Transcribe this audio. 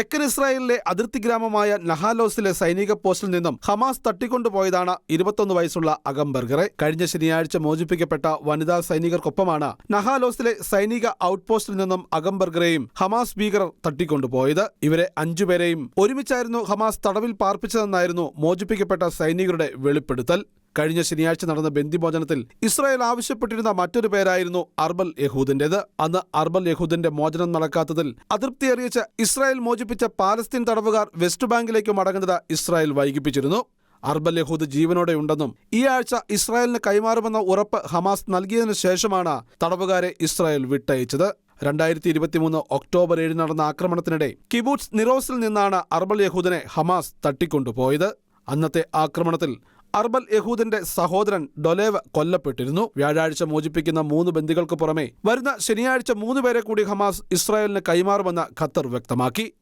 തെക്കൻ ഇസ്രായേലിലെ അതിർത്തി ഗ്രാമമായ നഹാലോസിലെ സൈനിക പോസ്റ്റിൽ നിന്നും ഹമാസ് തട്ടിക്കൊണ്ടുപോയതാണ് ഇരുപത്തൊന്ന് വയസ്സുള്ള അഗംബർഗറെ കഴിഞ്ഞ ശനിയാഴ്ച മോചിപ്പിക്കപ്പെട്ട വനിതാ സൈനികർക്കൊപ്പമാണ് നഹാലോസിലെ സൈനിക ഔട്ട്പോസ്റ്റിൽ നിന്നും അഗംബർഗറെയും ഹമാസ് ഭീകരർ തട്ടിക്കൊണ്ടുപോയത്. ഇവരെ അഞ്ചുപേരെയും ഒരുമിച്ചായിരുന്നു ഹമാസ് തടവിൽ പാർപ്പിച്ചതെന്നായിരുന്നു മോചിപ്പിക്കപ്പെട്ട സൈനികരുടെ വെളിപ്പെടുത്തൽ. കഴിഞ്ഞ ശനിയാഴ്ച നടന്ന ബന്ദിമോചനത്തിൽ ഇസ്രായേൽ ആവശ്യപ്പെട്ടിരുന്ന മറ്റൊരു പേരായിരുന്നു അർബൽ യഹൂദിന്റേത്. അന്ന് അർബൽ യഹൂദിന്റെ മോചനം നടക്കാത്തതിൽ അതൃപ്തി അറിയിച്ച് ഇസ്രായേൽ മോചിപ്പിച്ച പാലസ്തീൻ തടവുകാർ വെസ്റ്റ് ബാങ്കിലേക്ക് മടങ്ങുന്നത് ഇസ്രായേൽ വൈകിപ്പിച്ചിരുന്നു. അർബൽ യഹൂദ് ജീവനോടെ ഉണ്ടെന്നും ഈ ആഴ്ച ഇസ്രായേലിന് കൈമാറുമെന്ന ഉറപ്പ് ഹമാസ് നൽകിയതിനു ശേഷമാണ് തടവുകാരെ ഇസ്രായേൽ വിട്ടയച്ചത്. രണ്ടായിരത്തി ഇരുപത്തിമൂന്ന് ഒക്ടോബർ ഏഴ് നടന്ന ആക്രമണത്തിനിടെ കിബൂട്സ് നിറോസിൽ നിന്നാണ് അർബൽ യഹൂദിനെ ഹമാസ് തട്ടിക്കൊണ്ടുപോയത്. അന്നത്തെ ആക്രമണത്തിൽ അർബൽ യഹൂദിന്റെ സഹോദരൻ ഡൊലേവ് കൊല്ലപ്പെട്ടിരുന്നു. വ്യാഴാഴ്ച മോചിപ്പിക്കുന്ന മൂന്ന് ബന്ദികൾക്ക് പുറമെ വരുന്ന ശനിയാഴ്ച മൂന്ന് പേരെ കൂടി ഹമാസ് ഇസ്രായേലിന് കൈമാറുമെന്ന് ഖത്തർ വ്യക്തമാക്കി.